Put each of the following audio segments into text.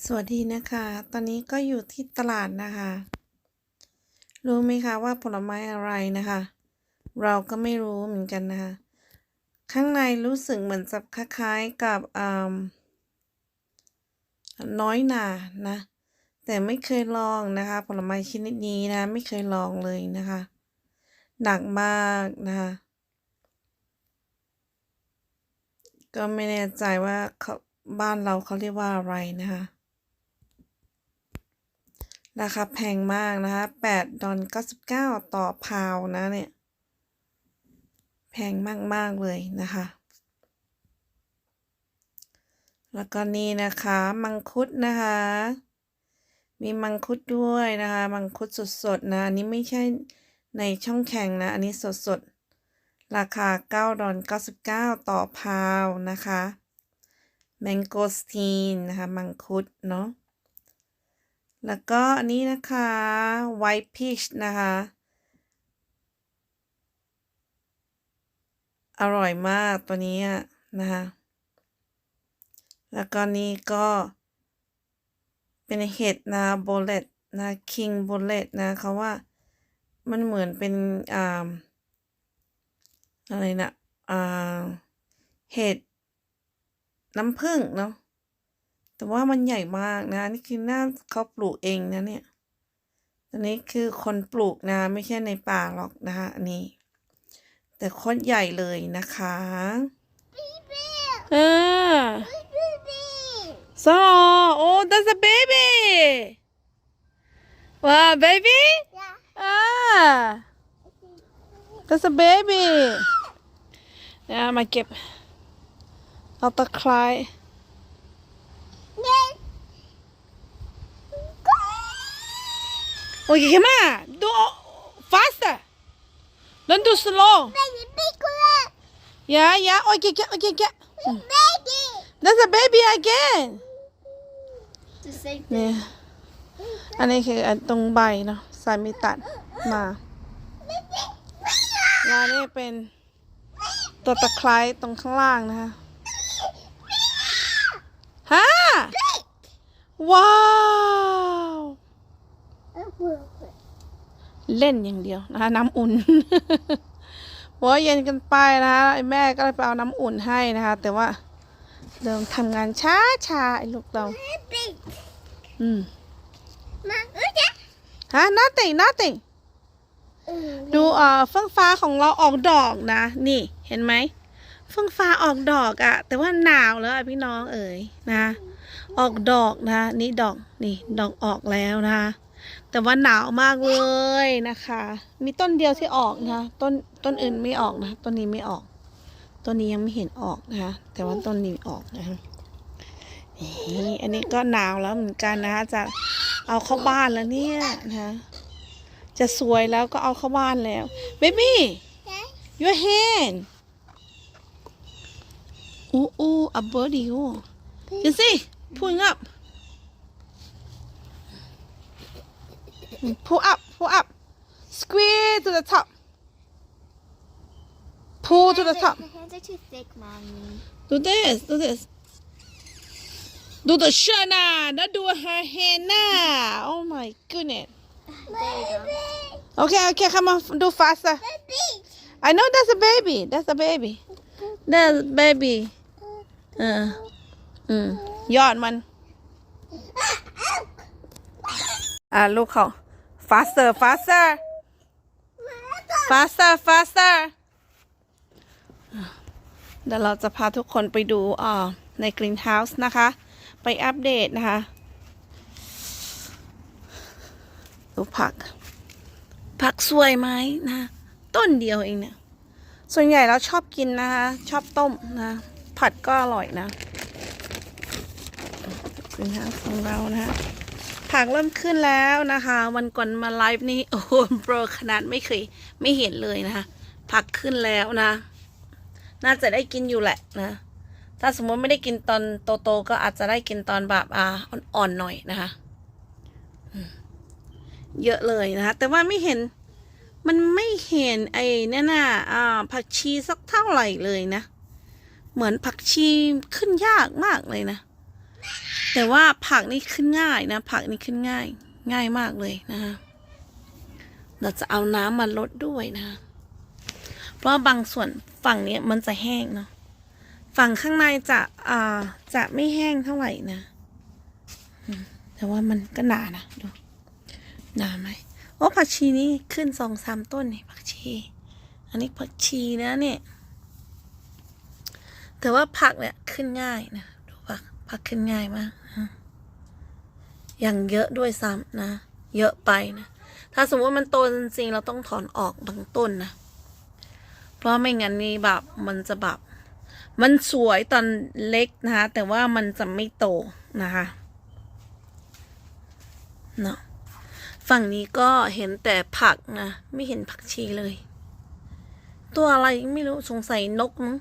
สวัสดีนะคะ ตอนนี้ก็อยู่ที่ตลาดนะคะ รู้ไหมคะว่าผลไม้อะไรนะคะ เราก็ไม่รู้เหมือนกันนะคะ ข้างในรู้สึกเหมือนจะคล้ายๆกับอ่าน้อยหนานะ แต่ไม่เคยลองนะคะ ผลไม้ชนิดนี้นะ ไม่เคยลองเลยนะคะ หนักมากนะคะ ก็ไม่แน่ใจว่าเขาบ้านเราเขาเรียกว่าอะไรนะคะ ราคาแพงมากนะคะแปดดอลเก้าสิบเก้าต่อพาวนะเนี่ย แพงมาก ๆ เลยนะคะ แล้วก็นี่นะคะ มังคุดนะคะ มีมังคุดด้วยนะคะ มังคุดสดๆนะ อันนี้ไม่ใช่ในช่องแข็งนะ อันนี้สดๆ ราคา9ดอล99 ต่อพาวนะคะ แมงโกสตีนนะคะ มังคุดเนาะ แล้วก็อันนี้นะคะ white peach นะคะ อร่อยมากตัวนี้นะคะ แล้วก็นี่ก็เป็นเห็ดนะโบเลตนะ king โบเลตนะเขาว่ามันเหมือนเป็นอ่าอะไรนะอ่าเห็ดน้ำผึ้งเนาะ แต่ว่ามันใหญ่มากนะ นี่คือหน้าเขาปลูกเองนะเนี่ยอันนี้คือคนปลูกนะ ไม่ใช่ในป่าหรอกนะคะอันนี้ แต่โคตรใหญ่เลยนะคะเออ So, oh, that's a baby. Wow, baby? Ah, that's a baby. เนี่ยมาเก็บเอาตะไคร้ Oye, ¿qué más? Do faster. Don't do slow. Yeah, yeah. Okay, okay, okay, okay. That's a baby again. เนี่ยอันนี้คืออันตรงใบเนาะสายมีตัดมาแล้วนี่เป็นตัวตะไคร้ตรงข้างล่างนะคะฮะว้าว เล่นอย่างเดียวนะคะน้ำอุ่นหัวเย็นกันไปนะคะไอ้แม่ก็เลยไปเอาน้ำอุ่นให้นะคะ แต่ว่าเดิมทำงานช้าช้าๆไอ้ลูกเราอืมฮะ nothing nothing ดูเอ่อเฟื่องฟ้าของเราออกดอกนะ นี่เห็นไหมเฟื่องฟ้าออกดอกอะแต่ว่าหนาวแล้วอะพี่น้องเอ๋ยนะ ออกดอกนะ นี่ดอกนี่ดอกออกแล้วนะคะ แต่ว่าหนาวมากเลยนะคะ มีต้นเดียวที่ออกนะคะ ต้นต้นอื่นไม่ออกนะ ต้นนี้ไม่ออก ต้นนี้ยังไม่เห็นออกนะคะ แต่ว่าต้นนี้ออกนะคะนี่อันนี้ก็หนาวแล้วเหมือนกันนะคะ จะเอาเข้าบ้านแล้วเนี่ยนะคะ จะสวยแล้วก็เอาเข้าบ้านแล้ว baby your hand อู้อู้ a birdie อู้ you see pulling up pull up pull up squeeze to the top pull to the top My hands are too thick, mommy. do this do this do the shirt now not do her hand now oh my goodness There you go. okay okay come on do faster I know that's a baby that's a baby that's a baby เอออืมยอดมัน อ่าลูกเขา Faster faster faster faster เดี๋ยวเราจะพาทุกคนไปดูอ่าใน Greenhouse นะคะ ไปอัปเดตนะคะดูผัก ผักสวยไหมนะ ต้นเดียวเองเนี่ย ส่วนใหญ่เราชอบกินนะคะ ชอบต้มนะ ผัดก็อร่อยนะ Greenhouse ของเรานะคะ ผักเริ่มขึ้นแล้วนะคะ วันก่อนมาไลฟ์นี่โอ้โหโปรขนาดไม่เคยไม่เห็นเลยนะคะผักขึ้นแล้วนะ น่าจะได้กินอยู่แหละนะ ถ้าสมมติไม่ได้กินตอนโตๆก็อาจจะได้กินตอนแบบอ่าอ่อนๆหน่อยนะคะเยอะเลยนะคะแต่ว่าไม่เห็นมันไม่เห็นไอ้นี่น่ะอ่า ผักชีสักเท่าไหร่เลยนะ เหมือนผักชีขึ้นยากมากเลยนะ แต่ว่าผักนี่ขึ้นง่ายนะ ผักนี่ขึ้นง่าย ง่ายมากเลยนะคะเราจะเอาน้ำมาลดด้วยนะคะเพราะบางส่วนฝั่งนี้มันจะแห้งเนาะ ฝั่งข้างในจะอ่าจะไม่แห้งเท่าไหร่นะ แต่ว่ามันก็หนานะดู หนาไหมโอ้ผักชีนี่ขึ้นสองสามต้นนี่ผักชี อันนี้ผักชีนะเนี่ย แต่ว่าผักเนี่ยขึ้นง่ายนะ ดูผักผักขึ้นง่ายมาก ย่างเยอะด้วยซ้ำนะ เยอะไปนะ ถ้าสมมติมันโตจริงๆเราต้องถอนออกบางต้นนะ เพราะไม่งั้นนี่แบบมันจะแบบมันสวยตอนเล็กนะคะ แต่ว่ามันจะไม่โตนะคะเนาะฝั่งนี้ก็เห็นแต่ผักนะ ไม่เห็นผักชีเลย ตัวอะไรไม่รู้สงสัยนกมั้ง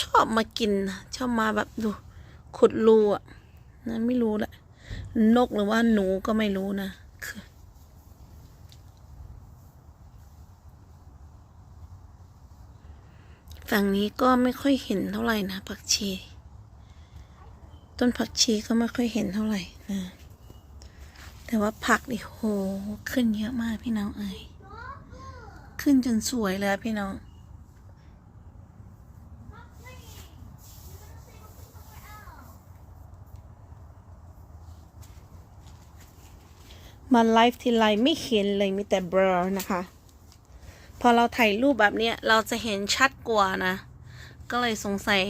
ชอบมากินนะชอบมาแบบดู ขุดรูอะนะไม่รู้แหละ นกหรือว่าหนูก็ไม่รู้นะฝั่งนี้ก็ไม่ค่อยเห็นเท่าไหร่นะผักชี ต้นผักชีก็ไม่ค่อยเห็นเท่าไหร่นะแต่ว่าผักนี่โหขึ้นเยอะมากพี่น้องเอ้ยขึ้นจนสวยเลยพี่น้อง มาไลฟ์ทีไรไม่เห็นเลยมีแต่เบลอนะคะ พอเราถ่ายรูปแบบเนี้ยเราจะเห็นชัดกว่านะ ก็เลยสงสัย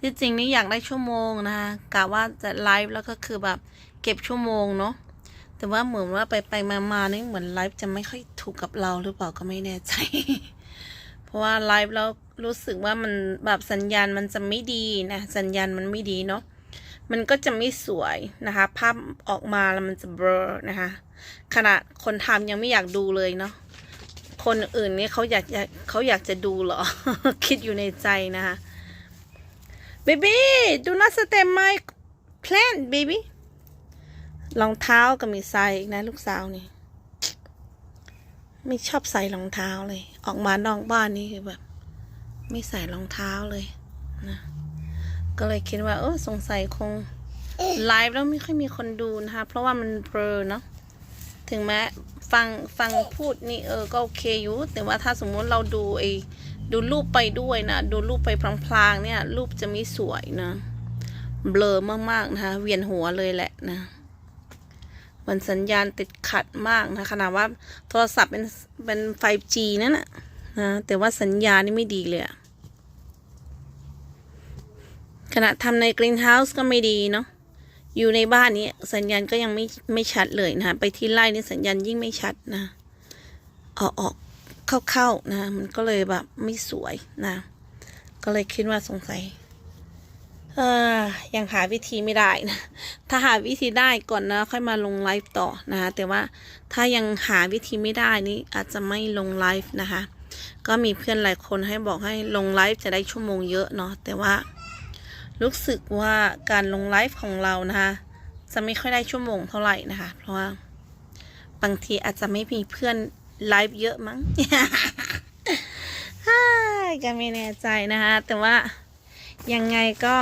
ที่จริงนี่อยากได้ชั่วโมงนะคะกะว่าจะไลฟ์แล้วก็คือแบบเก็บชั่วโมงเนาะแต่ว่าเหมือนว่าไปไปมามานี่เหมือนไลฟ์จะไม่ค่อยถูกกับเราหรือเปล่าก็ไม่แน่ใจ เพราะว่าไลฟ์แล้วรู้สึกว่ามันแบบสัญญาณมันจะไม่ดีนะ สัญญาณมันไม่ดีเนาะ มันก็จะไม่สวยนะคะ ภาพออกมาแล้วมันจะเบลอนะคะขณะคนทำยังไม่อยากดูเลยเนาะคนอื่นนี่เขาอยากเขาอยากจะดูเหรอ คิดอยู่ในใจนะคะ baby do not step my plant baby รองเท้าก็มีใส่อีกนะ ลูกสาวนี่ ไม่ชอบใส่รองเท้าเลย ออกมานอกบ้านนี่คือแบบ ไม่ใส่รองเท้าเลยนะ ก็เลยคิดว่า เออสงสัยคงไลฟ์แล้วไม่ค่อยมีคนดูนะคะ เพราะว่ามันเบลอเนาะถึงแม้ฟังฟังพูดนี่เออก็โอเคอยู่แต่ว่าถ้าสมมุติเราดูไอ้ดูรูปไปด้วยนะ ดูรูปไปพลางๆ เนี่ย รูปจะไม่สวยนะเบลอมากๆนะคะเวียนหัวเลยแหละนะมันสัญญาณติดขัดมากนะขนาดว่าโทรศัพท์เป็นเป็น 5G นั่นนะนะแต่ว่าสัญญาณนี่ไม่ดีเลยอะ ขณะทำในกรีนเฮาส์ก็ไม่ดีเนาะอยู่ในบ้านนี้สัญญาณก็ยังไม่ไม่ชัดเลยนะไปที่ไร่นี่สัญญาณยิ่งไม่ชัดนะออกออกเข้าๆนะ มันก็เลยแบบไม่สวยนะ ก็เลยคิดว่าสงสัยเออยังหาวิธีไม่ได้นะ ถ้าหาวิธีได้ก่อนนะค่อยมาลงไลฟ์ต่อนะคะแต่ว่าถ้ายังหาวิธีไม่ได้นี่อาจจะไม่ลงไลฟ์นะคะ ก็มีเพื่อนหลายคนให้บอกให้ลงไลฟ์จะได้ชั่วโมงเยอะเนาะแต่ว่า รู้สึกว่าการลงไลฟ์ของเรานะคะจะไม่ค่อยได้ชั่วโมงเท่าไหร่นะคะ เพราะว่าบางทีอาจจะไม่มีเพื่อนไลฟ์เยอะมั้งฮ่ายก็ไม่แน่ใจนะคะ แต่ว่ายังไงก็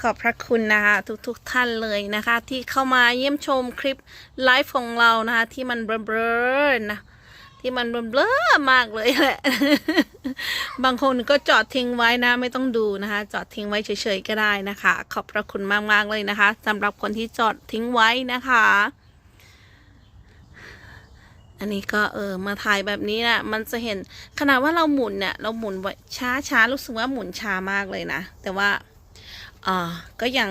ขอบพระคุณนะคะทุกๆทท่านเลยนะคะ ที่เข้ามาเยี่ยมชมคลิปไลฟ์ของเรานะคะ ที่มันเบลอๆนะ ที่มันเบลอมากเลยแหละ บางคนก็จอดทิ้งไว้นะ ไม่ต้องดูนะคะ จอดทิ้งไว้เฉยๆก็ได้นะคะ ขอบพระคุณมากๆเลยนะคะสำหรับคนที่จอดทิ้งไว้นะคะ อันนี้ก็เออมาถ่ายแบบนี้นะมันจะเห็นขนาดว่าเราหมุนเนี่ย เราหมุนไว้ช้าช้าๆรู้สึกว่าหมุนช้ามากเลยนะ แต่ว่าเออก็ยัง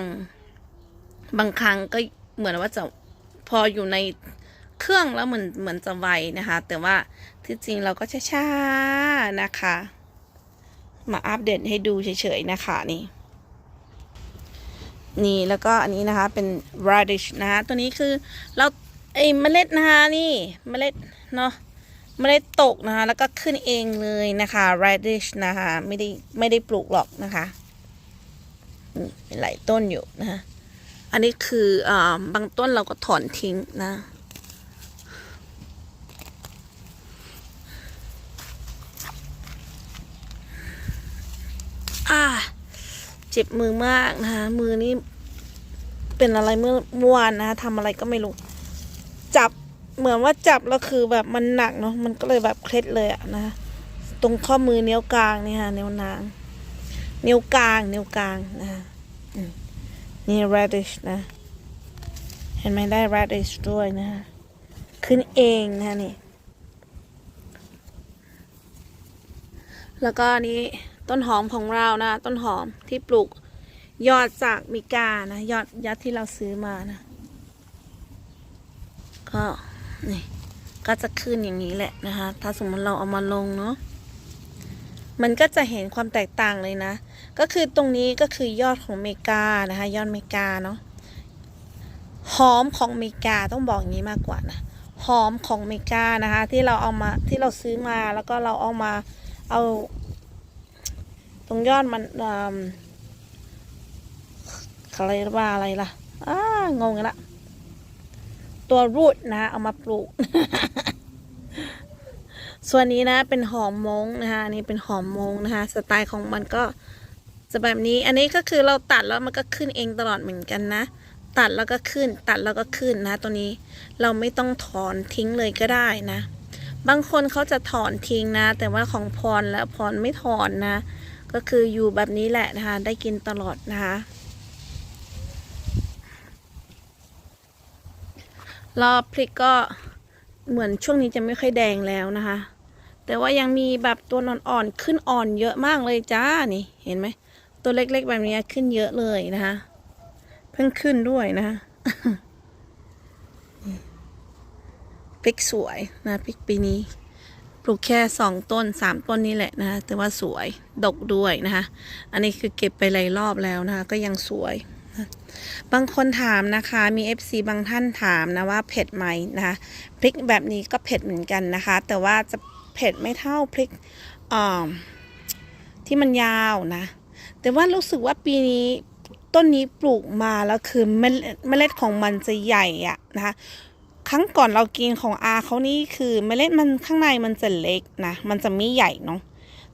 บางครั้งก็เหมือนว่าจะพออยู่ใน เครื่องแล้วเหมือนเหมือนจะไวนะคะ แต่ว่าที่จริงเราก็ช้าๆนะคะ มาอัปเดตให้ดูเฉยๆนะคะนี่นี่แล้วก็อันนี้นะคะเป็น radish นะคะตัวนี้คือเราไอ้เมล็ดนะคะนี่เมล็ดเนาะเมล็ดตกนะคะ แล้วก็ขึ้นเองเลยนะคะ radish นะคะไม่ได้ไม่ได้ปลูกหรอกนะคะอืมเป็นหลายต้นอยู่นะคะอันนี้คืออ่าบางต้นเราก็ถอนทิ้งนะ อ่า เจ็บมือมากนะคะมือนี่เป็นอะไรเมื่อเมื่อวานนะคะทำอะไรก็ไม่รู้ จับเหมือนว่าจับแล้วคือแบบมันหนักเนาะมันก็เลยแบบเคล็ดเลยอะนะคะตรงข้อมือนิ้วกลางนี่ค่ะนิ้วนางนิ้วกลางนิ้วกลางนะคะนี่ radish นะ เห็นไหมได้ radish ด้วยนะคะขึ้นเองนะคะนี่ แล้วก็นนี้ ต้นหอมของเรานะ ต้นหอมที่ปลูกยอดจากมิกานะยอดยัดที่เราซื้อมานะ ก็นี่ก็จะขึ้นอย่างนี้แหละนะคะ ถ้าสมมติเราเอามาลงเนาะมันก็จะเห็นความแตกต่างเลยนะ ก็คือตรงนี้ก็คือยอดของเมกานะคะ ยอดเมกาเนาะหอมของเมกาต้องบอกอย่างนี้มากกว่านะหอมของเมกานะคะ ที่เราเอามาที่เราซื้อมาแล้วก็เราเอามาเอา ตรงยอดมันอืมเขาเรียกว่าอะไรล่ะอ้างงกันละ ตัวรูดนะเอามาปลูก ส่วนนี้นะเป็นหอมมงนะคะนนี้เป็นหอมมงนะคะ สไตล์ของมันก็จะแบบนี้ อันนี้ก็คือเราตัดแล้วมันก็ขึ้นเองตลอดเหมือนกันนะ ตัดแล้วก็ขึ้น ตัดแล้วก็ขึ้นนะ ตัวนี้เราไม่ต้องถอนทิ้งเลยก็ได้นะ บางคนเขาจะถอนทิ้งนะ แต่ว่าของพรแล้วพรไม่ถอนนะ ก็คืออยู่แบบนี้แหละนะคะ ได้กินตลอดนะคะ รอบพริกก็เหมือนช่วงนี้จะไม่ค่อยแดงแล้วนะคะ แต่ว่ายังมีแบบตัวนอนอ่อนขึ้นอ่อนเยอะมากเลยจ้า นี่เห็นไหม ตัวเล็กๆแบบนี้ขึ้นเยอะเลยนะคะ เพิ่งขึ้นด้วยนะคะพริกสวยนะพริกปีนี้ ปลูกแค่สองต้นสามต้นนี่แหละนะคะแต่ว่าสวยดกด้วยนะคะอันนี้คือเก็บไปหลายรอบแล้วนะคะก็ยังสวยนะบางคนถามนะคะมี FC บางท่านถามนะว่าเผ็ดไหมนะคะพริกแบบนี้ก็เผ็ดเหมือนกันนะคะ แต่ว่าจะเผ็ดไม่เท่าพริกอ่าที่มันยาวนะ แต่ว่ารู้สึกว่าปีนี้ต้นนี้ปลูกมาแล้วคือเมลเมล็ดของมันจะใหญ่อะนะคะ ครั้งก่อนเรากินของอาเขานี่คือเมล็ดมันข้างในมันจะเล็กนะ มันจะไม่ใหญ่เนาะ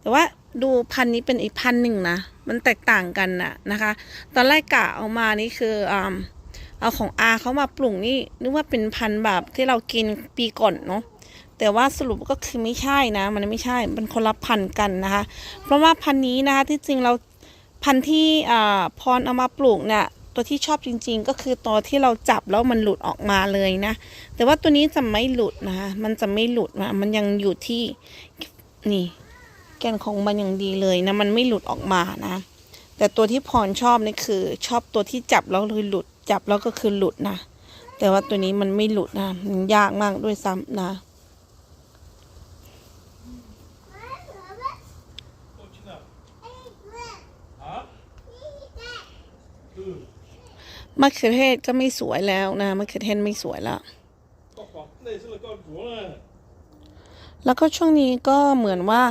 แต่ว่าดูพันนี้เป็นอีกพันหนึ่งนะ มันแตกต่างกันนะนะคะ ตอนแรกกะเอามานี่คืออ่าเอาของอาเขามาปลูกนี่นึกว่าเป็นพันธุ์แบบที่เรากินปีก่อนเนาะแต่ว่าสรุปก็คือไม่ใช่นะ มันไม่ใช่มันคนละพันธุ์กันนะคะ เพราะว่าพันธุ์นี้นะคะที่จริงเราพันธุ์ที่อ่าพรเอามาปลูกเนี่ย ตัวที่ชอบจริง ๆ ก็คือตัวที่เราจับแล้วมันหลุดออกมาเลยนะ แต่ว่าตัวนี้จะไม่หลุดนะคะมันจะไม่หลุดนะมันยังอยู่ที่นี่ แกนของมันอย่างดีเลยนะ มันไม่หลุดออกมานะ แต่ตัวที่พรชอบนี่คือ ชอบตัวที่จับแล้วเลยหลุด จับแล้วก็คือหลุดนะ แต่ว่าตัวนี้มันไม่หลุดนะมันยากมากด้วยซ้ำนะ มะเขือเทศก็ไม่สวยแล้วนะมะเขือเทศไม่สวยละแล้วก็ช่วงนี้ก็เหมือนว่า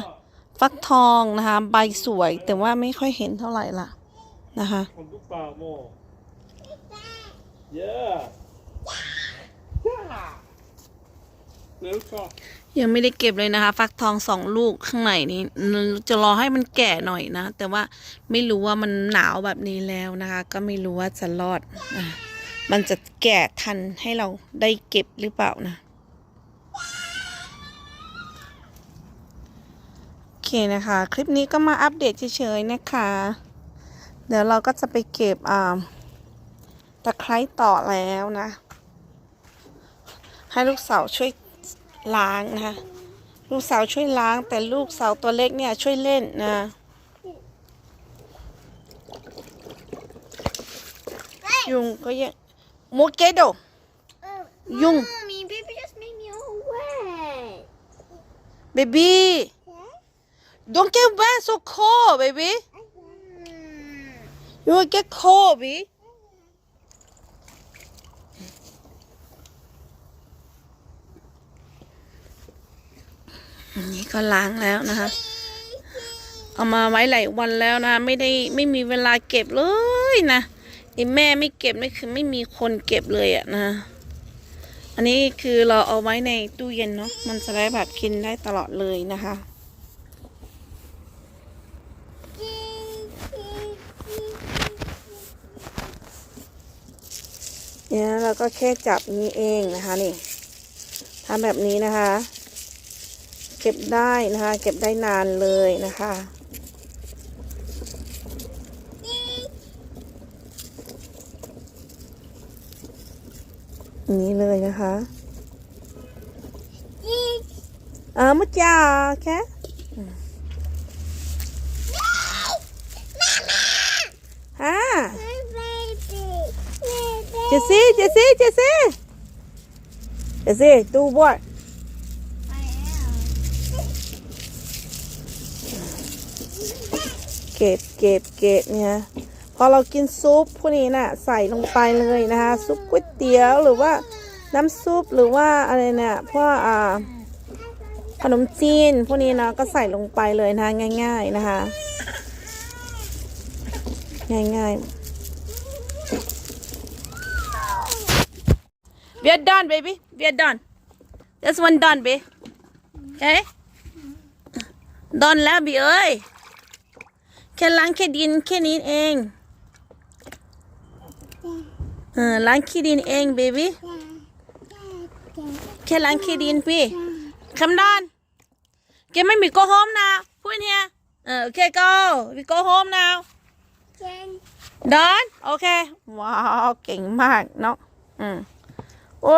ฟักทองนะคะใบสวยแต่ว่าไม่ค่อยเห็นเท่าไหร่ล่ะนะคะเยอะ ยังไม่ได้เก็บเลยนะคะ ฟักทองสองลูกข้างในนี้จะรอให้มันแก่หน่อยนะ แต่ว่าไม่รู้ว่ามันหนาวแบบนี้แล้วนะคะ ก็ไม่รู้ว่าจะรอดนะมันจะแก่ทันให้เราได้เก็บหรือเปล่านะโอเคนะคะ คลิปนี้ก็มาอัปเดตเฉยๆนะคะ เดี๋ยวเราก็จะไปเก็บอ่าตะไคร้ต่อแล้วนะ ให้ลูกสาวช่วย ล้างนะคะลูกสาวช่วยล้าง แต่ลูกสาวตัวเล็กเนี่ยช่วยเล่นนะยุงก็ยังโมเกโด Yung. Mommy, baby just made me all wet. เบบี้ don't get wet so cold baby you will get cold baby นนี้ก็ล้างแล้วนะคะ เอามาไว้หลายวันแล้วนะ ไม่ได้ไม่มีเวลาเก็บเลยนะไอแม่ไม่เก็บนี่คือไม่มีคนเก็บเลยอะนะ อันนี้คือเราเอาไว้ในตู้เย็นเนาะมันจะได้แบบกินได้ตลอดเลยนะคะเนี่ยเราก็แค่จับนี้เองนะคะนี่ทำแบบนี้นะคะ ก็บได้นะคะ เก็บได้นานเลยนะคะ นี้เลยนะคะเออมุจ่าแค่ฮะ My baby. เจสซี่เจสซี่เจสซี่เจสซี่ดูบอ I ด am. เก็บเก็บเก็บเนี่ยพอเรากินซุปพวกนี้น่ะใส่ลงไปเลยนะคะซุปก๋วยเตี๋ยวหรือว่าน้ำซุปหรือว่าอะไรเนี่ยพวกอ่าขนมจีนพวกนี้นะก็ใส่ลงไปเลยนะคะง่าย ๆนะคะ ง่ายๆ We are done, baby. We are done. This one done, baby. Okay? Done แล้วบีเอ้ย แค่ล้างแค่ดินแค่นี้เอง เออล้างขี้ดินเองเบบี้แค่ล้างขี้ดินพี่คำดอนแกไม่มี go home now พูดเนี่ยเออโอเค go we go home now Can ดอนโอเค ว้าว เก่งมากเนาะอืมโอ้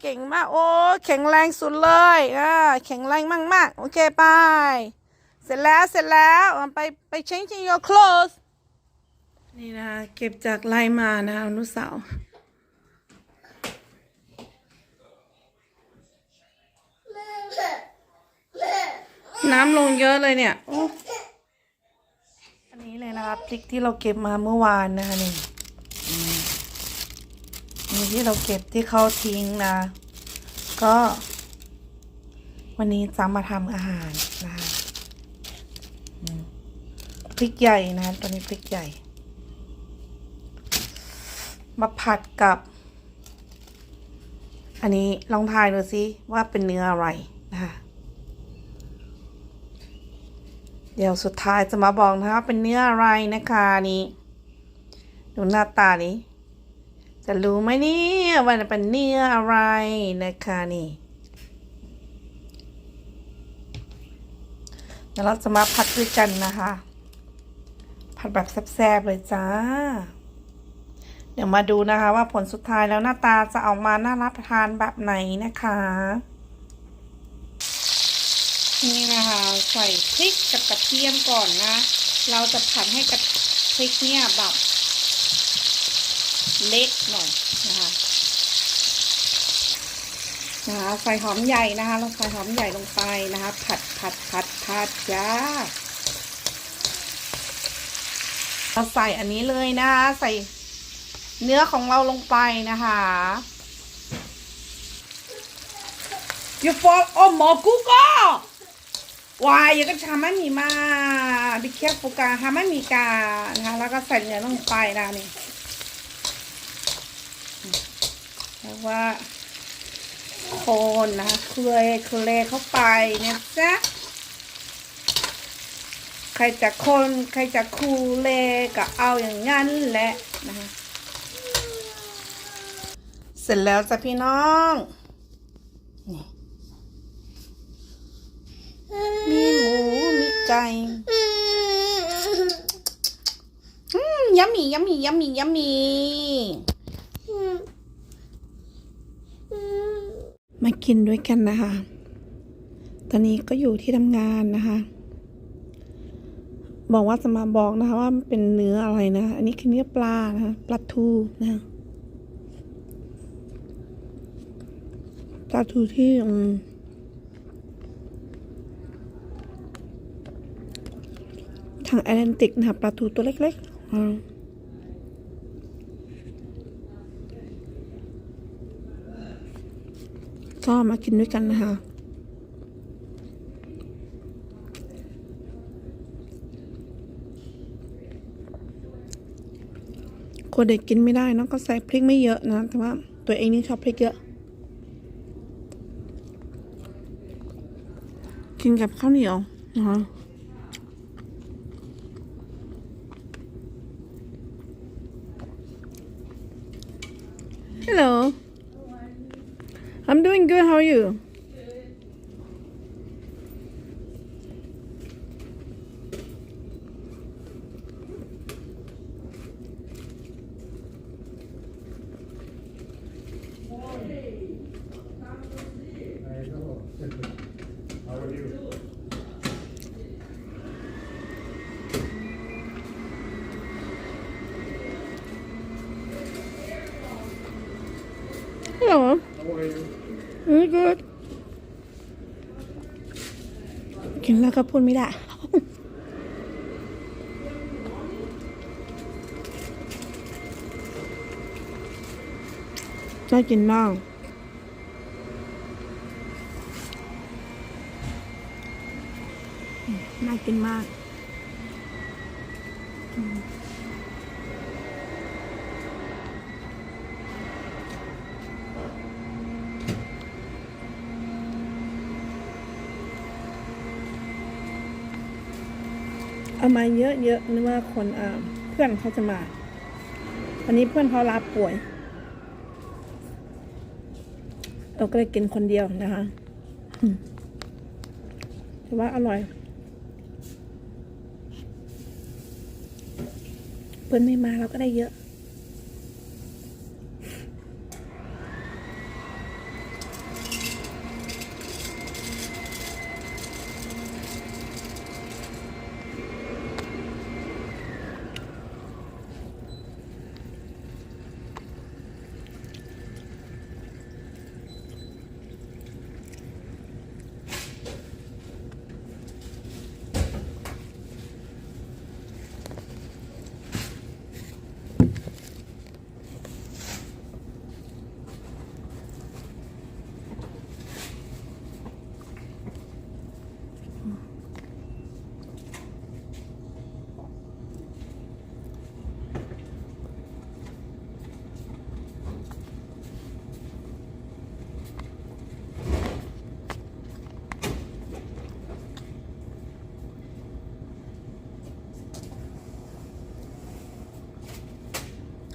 เก่งมาก โอ้ แข็งแรงสุดเลยอ่าแข็งแรงมากๆ โอเคไป เสร็จแล้วเสร็จแล้วไปไป changing your clothes นี่นะคะเก็บจากไลมานะคะลูกสาวน้ำลงเยอะเลยเนี่ย อันนี้เลยนะคะพริกที่เราเก็บมาเมื่อวานนะคะนี่นี่ที่เราเก็บที่เขาทิ้งนะ ก็ วันนี้จะมาทำอาหารนะคะอืม พริกใหญ่นะตัวนี้พริกใหญ่ มาผัดกับ อันนี้ลองทายดูสิว่าเป็นเนื้ออะไรนะคะเดี๋ยวสุดท้ายจะมาบอกนะคะเป็นเนื้ออะไรนะคะนี่ดูหน้าตานี้ จะรู้ไหมเนี่ยว่าเป็นเนื้ออะไรนะคะนี่เดี๋ยวเราจะมาผัดด้วยกันนะคะ ผัดแบบแซ่บๆเลยจ้า เดี๋ยวมาดูนะคะว่าผลสุดท้ายแล้วหน้าตาจะออกมาน่ารับประทานแบบไหนนะคะ นี่นะคะใส่พริกกับกระเทียมก่อนนะ เราจะผัดให้กระพริกเนี่ยแบบเละหน่อยนะคะนะคะใส่หอมใหญ่นะคะเราใส่หอมใหญ่ลงไปนะคะ ผัดผัดผัดผัดจ้า เราใส่อันนี้เลยนะคะใส่เนื้อของเราลงไปนะคะ You fall oh หมอกูก็วายอย่าก็ทำให้มีมาบิเคียฟูกาทำให้มีกานะคะแล้วก็ใส่เนื้อลงไปนะนี่แล้วว่าคนนะคะเคลยเคลเข้าไปนะจ๊ะ ใครจะคนใครจะคูเลก็เอาอย่างนั้นแหละนะคะ เสร็จแล้วจ้ะพี่น้องนี่มีหมูมีไก่อืมยัมมี่ยัมมี่ยัมมี่ยัมมี่มากินด้วยกันนะคะ ตอนนี้ก็อยู่ที่ทำงานนะคะ บอกว่าจะมาบอกนะคะว่ามันเป็นเนื้ออะไรนะ อันนี้คือเนื้อปลานะคะปลาทูนะคะปลาทูที่อืมทางแอตแลนติกนะคะปลาทูตัวเล็กๆอ่าก็มากินด้วยกันนะคะ คนเด็กกินไม่ได้เนอะก็ใส่พริกไม่เยอะนะ แต่ว่าตัวเองนี่ชอบพริกเยอะ กินกับข้าวเหนียวนะคะ Hello. I'm doing good. How are you? How are you? Hello. How are you? Very good. กิน แล้วก็พูดไม่ได้ น่ากินมากน่ากินมาก เอามาเยอะๆนึกว่าคนเพื่อนเขาจะมาวันนี้เพื่อนเขาลาป่วย เราก็เลยกินคนเดียวนะคะอืมแต่ว่าอร่อย เพื่อนไม่มาเราก็ได้เยอะ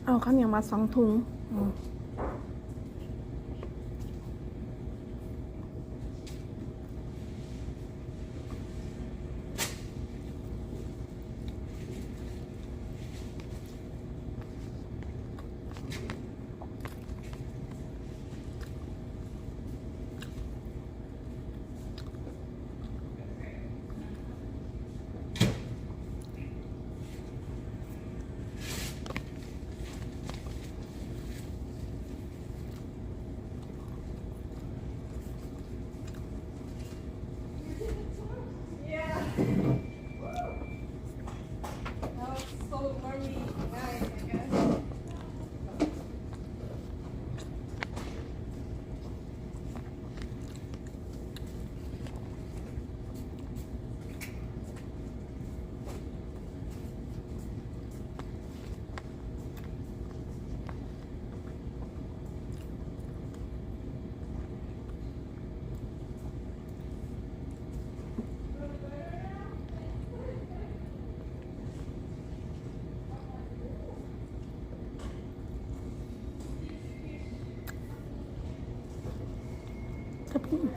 เอาข้าวเหนียวมาสองถุง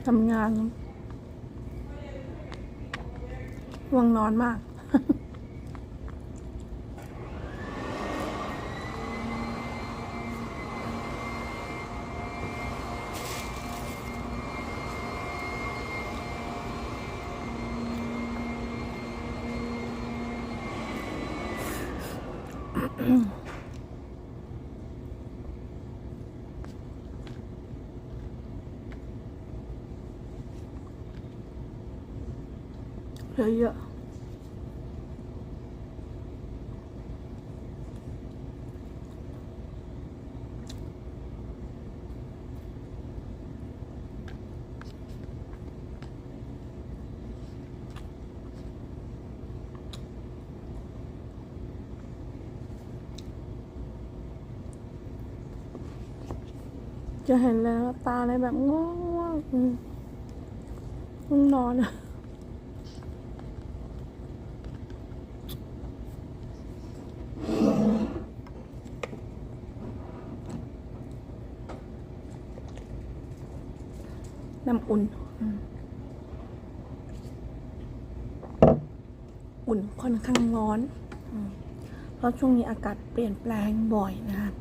ทำงานง่วงนอนมาก เหลือเยอะจะเห็นแล้วตา อุ่น อุ่นค่อนข้างร้อน เพราะช่วงนี้อากาศเปลี่ยนแปลงบ่อยนะคะ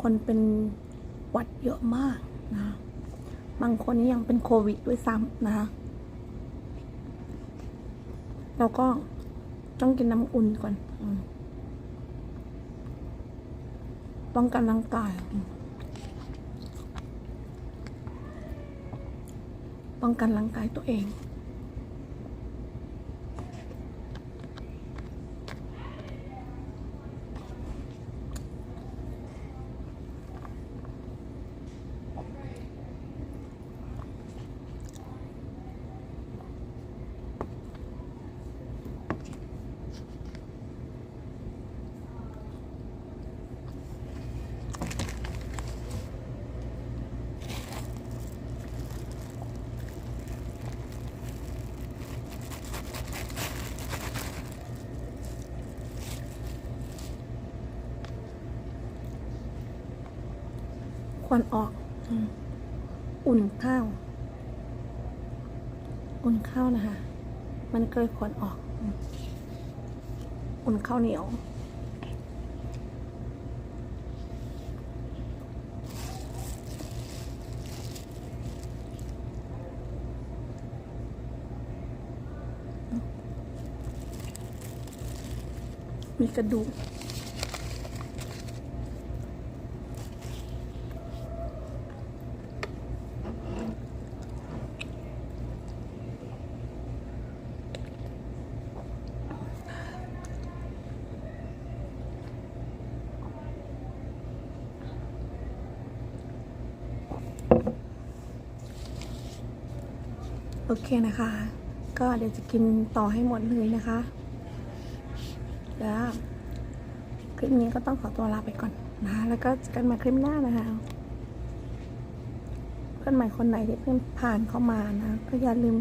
คนเป็นหวัดเยอะมากนะ บางคนนี่ยังเป็นโควิดด้วยซ้ำนะคะแล้วก็ต้องกินน้ำอุ่นก่อนอป้องกันร่างกายอืม ป้องกันร่างกายตัวเอง ควันออก อุ่นข้าว อุ่นข้าวนะคะ มันเกยควันออกอมอุ่นข้าวเหนียวมีกระดูก โอเคนะคะ ก็เดี๋ยวจะกินต่อให้หมดเลยนะคะ แล้วคลิปนี้ก็ต้องขอตัวลาไปก่อนนะแล้วก็เจอกันมาคลิปหน้านะคะ เพื่อนใหม่คนไหนที่เพิ่งผ่านเข้ามานะ ก็อย่าลืม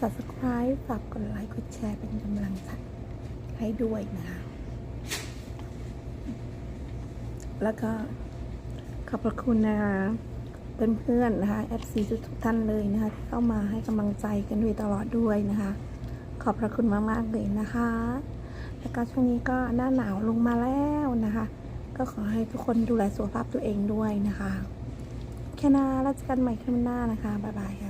subscribe ฝากกดไลค์กดแชร์เป็นกำลังใจให้ด้วยนะคะ แล้วก็ขอบพระคุณนะคะ เพื่อนๆนะคะ FC ทุกท่านเลยนะคะที่เข้ามาให้กำลังใจกันด้วยตลอดด้วยนะคะ ขอบพระคุณมากๆเลยนะคะ แล้วก็ช่วงนี้ก็หน้าหนาวลงมาแล้วนะคะ ก็ขอให้ทุกคนดูแลสุขภาพตัวเองด้วยนะคะ แค่นาแล้วเจอกันใหม่คลิปหน้านะคะบ๊ายบายค่ะ